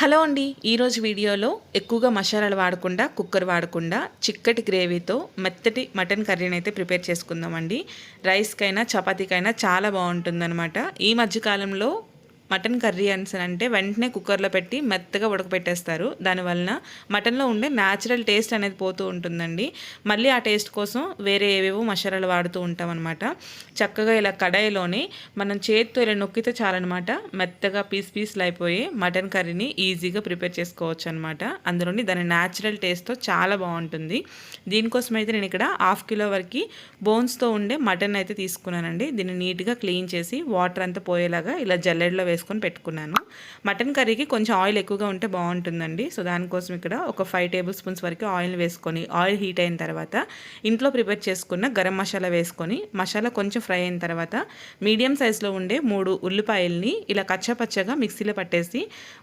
Hello అండి. ఈరోజు వీడియోలో ఎక్కువగా మసాలాలు వాడకుండా కుక్కర్ వాడకుండా చిక్కటి గ్రేవీతో మెత్తటి మటన్ కర్రీని అయితే ప్రిపేర్ చేసుకుందామండి. రైస్కైనా చపాతీకైనా చాలా బాగుంటుందన్నమాట. ఈ మధ్యకాలంలో మటన్ కర్రీ అని అంటే వెంటనే కుక్కర్లో పెట్టి మెత్తగా ఉడకపెట్టేస్తారు. దానివలన మటన్లో ఉండే న్యాచురల్ టేస్ట్ అనేది పోతూ ఉంటుందండి. మళ్ళీ ఆ టేస్ట్ కోసం వేరే ఏవేవో మసాలాలు వాడుతూ ఉంటాం అనమాట చక్కగా ఇలా కడాయిలోనే మనం చేతితో ఇలా నొక్కితే చాలన్నమాట. మెత్తగా పీస్ పీస్లు అయిపోయి మటన్ కర్రీని ఈజీగా ప్రిపేర్ చేసుకోవచ్చు అనమాట అందులోని దాని న్యాచురల్ టేస్ట్తో చాలా బాగుంటుంది. దీనికోసం అయితే నేను ఇక్కడ హాఫ్ కిలో వరకు బోన్స్తో ఉండే మటన్ అయితే తీసుకున్నానండి. దీన్ని నీట్గా క్లీన్ చేసి వాటర్ అంతా పోయేలాగా ఇలా జల్లెడలో వేసుకొని పెట్టుకున్నాను. మటన్ కర్రీకి కొంచెం ఆయిల్ ఎక్కువగా ఉంటే బాగుంటుందండి. సో దానికోసం ఇక్కడ ఒక ఫైవ్ టేబుల్ స్పూన్స్ వరకు ఆయిల్ వేసుకొని ఆయిల్ హీట్ అయిన తర్వాత ఇంట్లో ప్రిపేర్ చేసుకున్న గరం మసాలా వేసుకొని మసాలా కొంచెం ఫ్రై అయిన తర్వాత మీడియం సైజులో ఉండే మూడు ఉల్లిపాయల్ని ఇలా కచ్చపచ్చగా మిక్సీలో పట్టేసి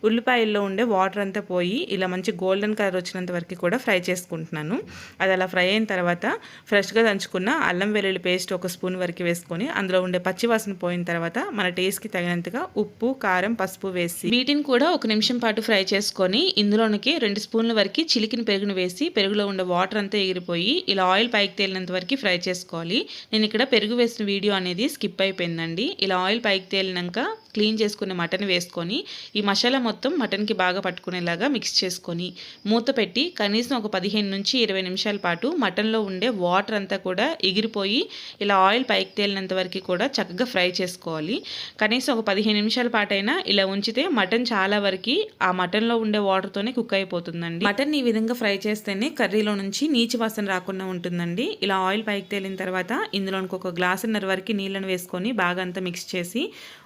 ఉల్లిపాయల్లో ఉండే వాటర్ అంతా పోయి ఇలా మంచి గోల్డెన్ కలర్ వచ్చినంత వరకు కూడా ఫ్రై చేసుకుంటున్నాను. అది అలా ఫ్రై అయిన తర్వాత ఫ్రెష్గా దంచుకున్న అల్లం వెల్లుల్లి పేస్ట్ ఒక స్పూన్ వరకు వేసుకొని అందులో ఉండే పచ్చివాసన పోయిన తర్వాత మన టేస్ట్కి తగినంతగా ఉప్పు ఉప్పు కారం పసుపు వేసి వీటిని కూడా ఒక నిమిషం పాటు ఫ్రై చేసుకొని ఇందులోనికి రెండు స్పూన్ల వరకు చిలికిన పెరుగును వేసి పెరుగులో ఉండే వాటర్ అంతా ఎగిరిపోయి ఇలా ఆయిల్ పైకి తేలినంత వరకు ఫ్రై చేసుకోవాలి. నేను ఇక్కడ పెరుగు వేసిన వీడియో అనేది స్కిప్ అయిపోయిందండి. ఇలా ఆయిల్ పైకి తేలినాక క్లీన్ చేసుకున్న మటన్ వేసుకొని ఈ మసాలా మొత్తం మటన్కి బాగా పట్టుకునేలాగా మిక్స్ చేసుకొని మూత పెట్టి కనీసం ఒక పదిహేను నుంచి ఇరవై నిమిషాల పాటు మటన్లో ఉండే వాటర్ అంతా కూడా ఎగిరిపోయి ఇలా ఆయిల్ పైకి తేలినంత వరకు కూడా చక్కగా ఫ్రై చేసుకోవాలి. కనీసం ఒక పదిహేను నిమిషాల పాటైనా ఇలా ఉంచితే మటన్ చాలా వరకు ఆ మటన్లో ఉండే వాటర్తోనే కుక్ అయిపోతుందండి. మటన్ ఈ విధంగా ఫ్రై చేస్తేనే కర్రీలో నుంచి నీచి వాసన రాకుండా ఉంటుందండి. ఇలా ఆయిల్ పైకి తేలిన తర్వాత ఇందులోనికి ఒక గ్లాసున్నర వరకు నీళ్ళని వేసుకొని బాగా అంతా మిక్స్ చేసి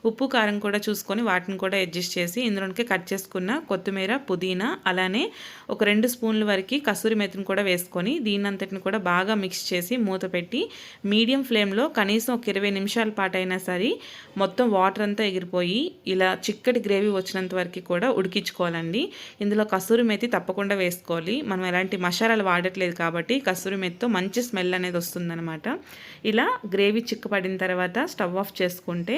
ఉప్పు కారం కూడా చూసుకొని వాటిని కూడా అడ్జస్ట్ చేసి ఇందులోనికి కట్ చేసుకున్న కొత్తిమీర పుదీనా అలానే ఒక రెండు స్పూన్ల వరకు కసూరి మెతిని కూడా వేసుకొని దీనంతటిని కూడా బాగా మిక్స్ చేసి మూత పెట్టి మీడియం ఫ్లేమ్లో కనీసం ఒక ఇరవై నిమిషాల పాటు అయినా సరే మొత్తం వాటర్ అంతా ఎగిరిపోయి ఇలా చిక్కటి గ్రేవీ వచ్చినంత వరకు కూడా ఉడికించుకోవాలండి. ఇందులో కసూరి మెతి తప్పకుండా వేసుకోవాలి. మనం ఎలాంటి మసాలాలు వాడట్లేదు కాబట్టి కసూరి మెత్తితో మంచి స్మెల్ అనేది వస్తుందన్నమాట. ఇలా గ్రేవీ చిక్కపడిన తర్వాత స్టవ్ ఆఫ్ చేసుకుంటే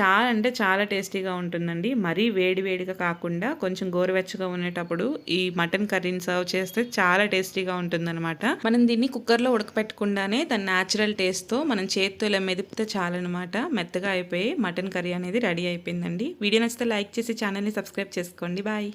చాలా అంటే చాలా టేస్టీగా ఉంటుందండి. మరీ వేడి వేడిగా కాకుండా కొంచెం గోరువెచ్చగా ఉండేటప్పుడు ఈ మటన్ కర్రీని సర్వ్ చేస్తే చాలా టేస్టీగా ఉంటుందన్నమాట. మనం దీన్ని కుక్కర్లో ఉడకపెట్టకుండానే దాని న్యాచురల్ టేస్ట్తో మనం చేతితో ఇలా మెదిపితే చాలన్నమాట. మెత్తగా అయిపోయి మటన్ కర్రీ అనేది రెడీ అయిపోయిందండి. వీడియో నచ్చితే లైక్ చేసి ఛానల్ని సబ్స్క్రైబ్ చేసుకోండి. బాయ్.